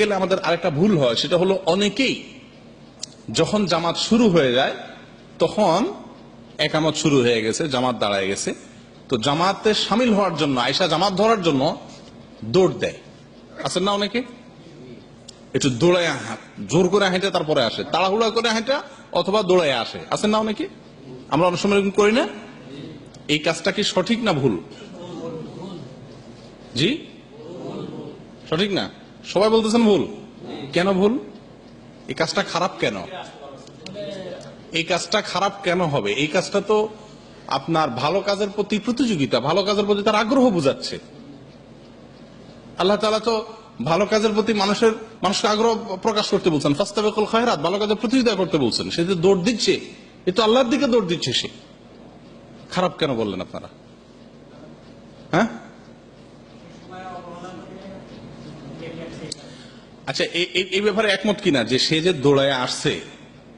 গেলে আমাদের আরেকটা ভুল হয়, সেটা হলো অনেকেই যখন জামাত শুরু হয়ে যায়, তখন একামত শুরু হয়ে গেছে, জামাত দাঁড়ায় গেছে। তো জামাতে সামিল হওয়ার জন্য আয়সা জামাত ধরার জন্য দৌড় দেয়। আছেন না অনেকে? একটু দৌড়ায় হাঁট, জোর করে হেঁটে তারপরে আসে, তাড়াহুড়া করে হেঁটে অথবা দৌড়ায় আসে। আছেন না অনেকে? আমরা অনেক সময় করি না? এই কাজটা কি সঠিক না ভুল? জি? সঠিক না? সবাই বলতেছেন ভুল। কেন ভুল? এই কাজটা খারাপ কেন? এই কাজটা খারাপ কেন হবে? এই কাজটা তো আপনার ভালো কাজের প্রতি প্রতিযোগিতা, ভালো কাজের প্রতি তার আগ্রহ বোঝাচ্ছে। আল্লাহ তালা তো ভালো কাজের প্রতি মানুষের, মানুষকে আগ্রহ প্রকাশ করতে বলছেন। ফাস্তাবেকুল খায়রাত, ভালো কাজের প্রতিযোগিতা করতে বলছেন। সে যে দৌড় দিচ্ছে, এ তো আল্লাহর দিকে দৌড় দিচ্ছে সে। খারাপ কেন বললেন আপনারা? হ্যাঁ? আচ্ছা এই- ব্যাপারে একমত কিনা? যে সে যে দৌড়ায় আসছে,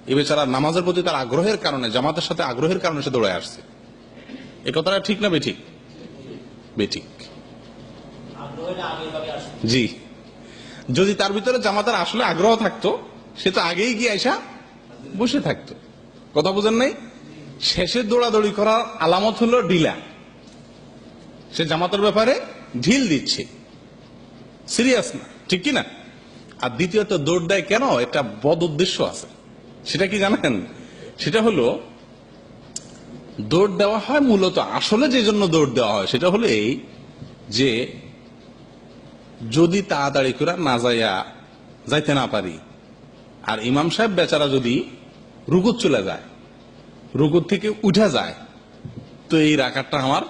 এ বেচারা নামাজের প্রতি তার আগ্রহের কারণে, জামাতের সাথে আগ্রহের কারণে সে দৌড়ায় আসছে। এ কথাটা ঠিক না বেঠিক? বেঠিক। জি। যদি তার ভিতরে জামাতার আসলে আগ্রহ থাকতো, সে তো আগেই গিয়ে আইসা বসে থাকতো। কথা বুঝেন নাই? শেষে দৌড়াদৌড়ি করার আলামত হলো ঢিলা। সে জামাতের ব্যাপারে ঢিল দিচ্ছে। সিরিয়াস না। ঠিক কি না আর দ্বিতীয়ত দৌড় দেয় কেন? একটা বদ উদ্দেশ্য আছে। সেটা কি জানেন? সেটা হলো, দৌড় দেওয়া হয় মূলত আসলে যে জন্য দৌড় দেওয়া হয়, সেটা হলো এই যে যদি তাড়াতাড়ি করে না যাইয়া যাইতে না পারি, আর ইমাম সাহেব বেচারা যদি রুকুত চলে যায়, রুকুত থেকে উঠে যায়, তো এই রাখারটা আমার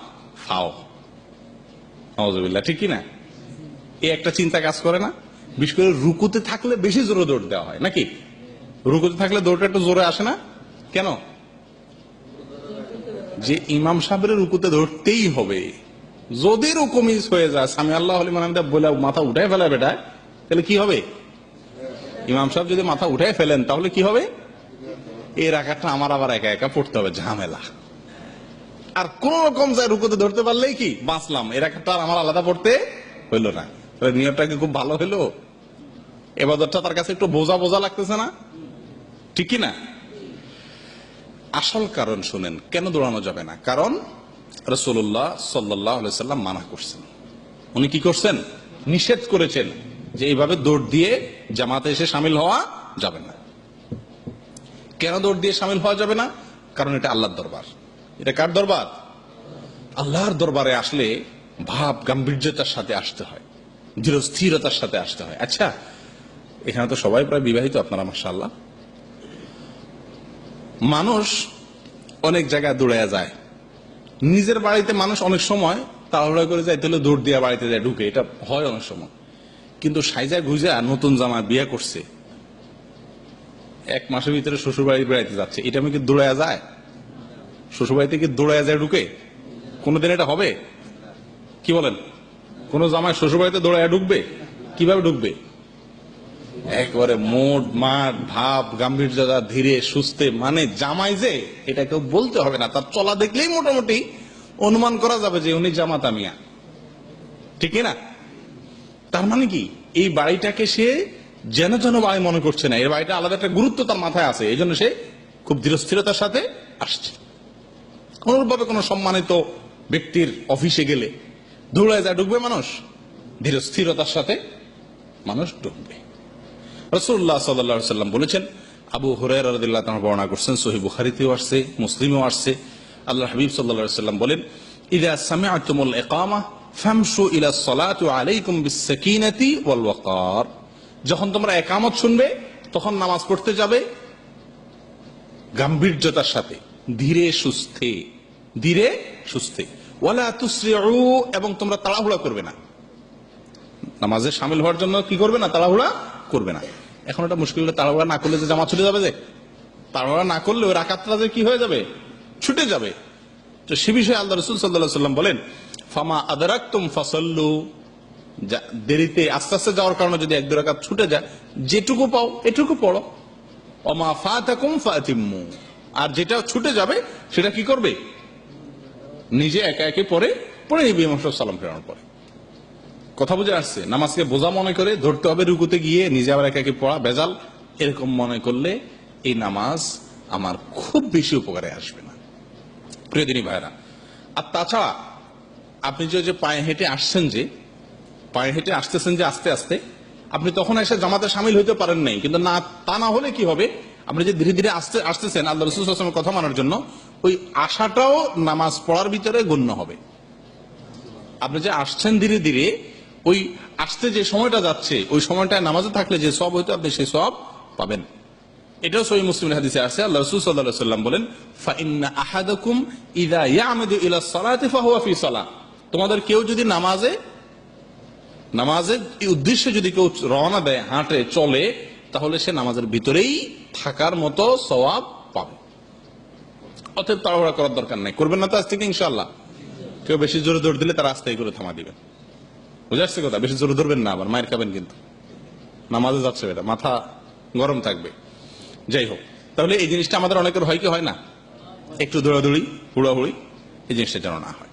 ফাও। নওয়াজবিল্লাহ, ঠিক কি এই একটা চিন্তা কাজ করে না। বিশেষ করে রুকুতে থাকলে বেশি জোরে দৌড় দেওয়া হয়, নাকি? রুকুতে থাকলে দৌড়টা একটু জোরে আসে না? কেন? যে ইমাম সাহেবের রুকুতে ধরতেই হবে। যদি রুকু মিস হয়ে যায়, স্বামী আল্লাহ আলিমান বলে মাথা উঠাই ফেলে বেটায় তাহলে কি হবে? ইমাম সাহেব যদি মাথা উঠাই ফেলেন, তাহলে কি হবে? এই রাখাটা আমার আবার একা একা পড়তে হবে, ঝামেলা। আর কোন রকম যায় রুকুতে ধরতে পারলেই কি? বাঁচলাম। একটা আর আমার আলাদা পড়তে হইল না। তাহলে নিয়মটা কি খুব ভালো হইল? এবাদতটা তার কাছে একটু বোঝা বোঝা লাগতেছে না? ঠিক না? আসল কারণ শুনেন, কেন দৌড়ানো যাবে না? কারণ রসুল্লাহ সাল্লাহ সাল্লাম মানা করছেন। উনি কি করছেন? নিষেধ করেছেন যে এইভাবে দৌড় দিয়ে জামাতে এসে সামিল হওয়া যাবে না। কেন দৌড় দিয়ে সামিল হওয়া যাবে না? কারণ এটা আল্লাহর দরবার। এটা কার দরবার? আল্লাহর দরবারে আসলে ভাব, গাম্ভীর্যতার সাথে আসতে হয়। দৃঢ়স্থিরতার সাথে আসতে হয়। আচ্ছা এখানে তো সবাই প্রায় বিবাহিত আপনারা মাসাল্লাহ মানুষ অনেক জায়গায় দৌড়ে যায়। নিজের বাড়িতে মানুষ অনেক সময় তাড়াহুড়া করে যায়, তাহলে দৌড় দিয়ে বাড়িতে যায়, ঢুকে। এটা হয় অনেক সময়। কিন্তু সাইজা গুজা নতুন জামা বিয়ে করছে, এক মাসের ভিতরে শ্বশুর বাড়ি বেড়াইতে যাচ্ছে। এটা আমি কি দৌড়ায় যায়? শ্বশুর বাড়িতে কি দৌড়ায় যায় ঢুকে? কোনোদিন এটা হবে? কি বলেন? কোন জামাই শ্বশুর বাড়িতে দৌড়ায় ঢুকবে? কীভাবে ঢুকবে? একবারে মোট মাঠ ভাব, গাম্ভীর্যতা, ধীরে, সুস্থে মানে জামাই যে, এটা কেউ বলতে হবে না। তার চলা দেখলেই মোটামুটি অনুমান করা যাবে যে উনি জামাতা মিয়া ঠিক না? তার মানে কি? এই বাড়িটাকে সে যেন যেন বাড়ি মনে করছে না। এই বাড়িটা আলাদা একটা গুরুত্ব তার মাথায় আছে। এই জন্য সে খুব দৃঢ়স্থিরতার সাথে আসছে। অনুরূপভাবে কোনো সম্মানিত ব্যক্তির অফিসে গেলে দৌড়ায় যায় ঢুকবে মানুষ ধীরস্থিরতার সাথে মানুষ ঢুকবে রসুল্লাহ সাল্লা সাল্লাম বলেছেন, আবু হুরাইরা রাদিয়াল্লাহু বর্ণনা করছেন সহি বুখারীতেও আসছে, মুসলিমেও আসছে। আল্লাহ হাবিব সাল্লাল্লাহু সাল্লাম বলেন, ইদা সামিআতুমুল ইকামা ফামশু ইলা সলাতু আলাইকুম বিসসাকিনাতি ওয়াল ওয়াকার। যখন তোমরা একামত শুনবে, তখন নামাজ পড়তে যাবে গাম্ভীর্যতার সাথে, ধীরে সুস্থে ধীরে সুস্থে। ওয়ালা তুসরিউ, এবং তোমরা তাড়াহুড়া করবে না। নামাজে সামিল হওয়ার জন্য কি করবে না? তাড়াহুড়া করবে না। এখন এটা মুশকিল তাড়াহুড়া না করলে যে জামা ছুটে যাবে যে? তাড়াহুড়া না করলে ওই রাকাতটা যে কি হয়ে যাবে? ছুটে যাবে। তো সে বিষয়ে আল্লাহ রসুল সাল্লাহ সাল্লাম বলেন, ফামা আদারাক্তুম ফাসল্লু। যা- দেরিতে, আস্তে আস্তে যাওয়ার কারণে যদি এক দু রাকাত ছুটে যায়, যেটুকু পাও, এটুকু পড়ো। অমা ফাতাকুম ফাতিম্মু। আর যেটা ছুটে যাবে, সেটা কি করবে? নিজে একা একে পরে পরে নিবি সাহেব সালাম ফেরানোর পরে। কথা বুঝে আসছে, নামাজকে বোঝা মনে করে ধরতে হবে রুকুতে গিয়ে, নিজে আবার একাকে পড়া, বেজাল। এরকম মনে করলে এই নামাজ আমার খুব বেশি উপকারে আসবে না। প্রিয় দিনী ভাইরা আর তাছাড়া আপনি যে পায়ে হেঁটে আসছেন যে, পায়ে হেঁটে আসতেছেন যে আস্তে আস্তে, আপনি তখন এসে জামাতে সামিল হইতে পারেন নাই। কিন্তু না, তা না হলে কি হবে? আপনি যে ধীরে ধীরে আসতে, আসতেছেন আল্লাহ রসুল কথা মানার জন্য ওই আশাটাও নামাজ পড়ার ভিতরে গণ্য হবে। আপনি যে আসছেন ধীরে ধীরে, ওই আসতে যে সময়টা যাচ্ছে, ওই সময়টায় নামাজে থাকলে যে সব হইতো আপনি সেই সব পাবেন। এটাও সহি মুসলিম হাদিসে আছে। আল্লাহ রসুল সাল্লাহ সাল্লাম বলেন, ফাইন্না ইদা ইলা সালাতি ফাহুয়া ফি সালাহ তোমাদের কেউ যদি নামাজে নামাজের উদ্দেশ্যে যদি কেউ রওনা দেয়, হাঁটে, চলে, তাহলে সে নামাজের ভিতরেই থাকার মতো সওয়াব পাবে। অতএব তাড়াহুড়া করার দরকার নাই। করবেন না তো আজ থেকে ইনশাল্লাহ কেউ বেশি জোরে দৌড় দিলে তারা আস্তে করে থামা দিবেন বুঝে আসছে কথা? বেশি জোরে ধরবেন না আবার, মায়ের খাবেন কিন্তু। নামাজে যাচ্ছে এটা মাথা গরম থাকবে। যাই হোক, তাহলে এই জিনিসটা আমাদের অনেকের হয় কি হয় না? একটু দৌড়াদৌড়ি, হুড়াহুড়ি, এই জিনিসটা যেন না হয়।